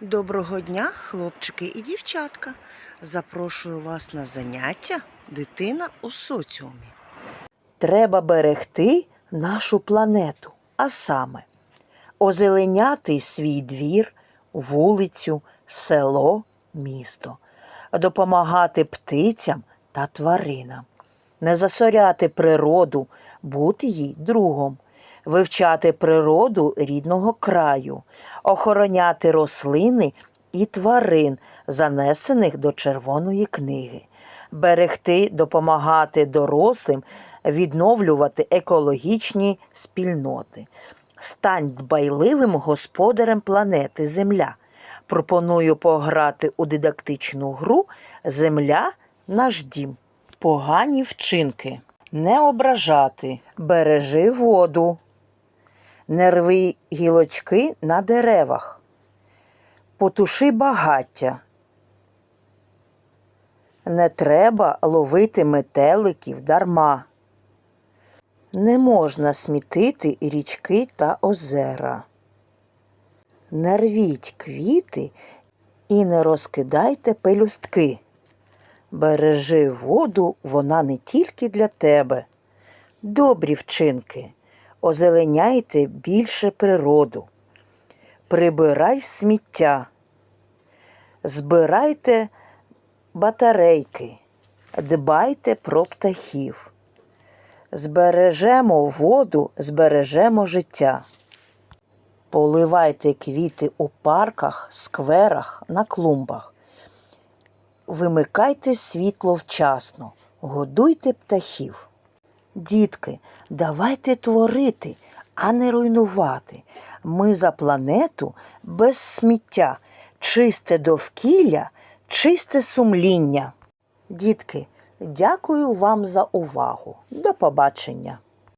Доброго дня, хлопчики і дівчатка. Запрошую вас на заняття Дитина у соціумі. Треба берегти нашу планету, а саме озеленяти свій двір, вулицю, село, місто, допомагати птицям та тваринам, не засоряти природу, бути їй другом, вивчати природу рідного краю, охороняти рослини і тварин, занесених до Червоної книги, берегти, допомагати дорослим, відновлювати екологічні спільноти. Стань дбайливим господарем планети Земля. Пропоную пограти у дидактичну гру Земля наш дім. Погані вчинки. Не ображати. Бережи воду. Не рви гілочки на деревах. Потуши багаття. Не треба ловити метеликів дарма. Не можна смітити річки та озера. Не рвіть квіти і не розкидайте пелюстки. Бережи воду, вона не тільки для тебе. Добрі вчинки, озеленяйте більше природу. Прибирай сміття, збирайте батарейки, дбайте про птахів. Збережемо воду, збережемо життя. Поливайте квіти у парках, скверах, на клумбах. Вимикайте світло вчасно, годуйте птахів. Дітки, давайте творити, а не руйнувати. Ми за планету без сміття, чисте довкілля, чисте сумління. Дітки, дякую вам за увагу. До побачення.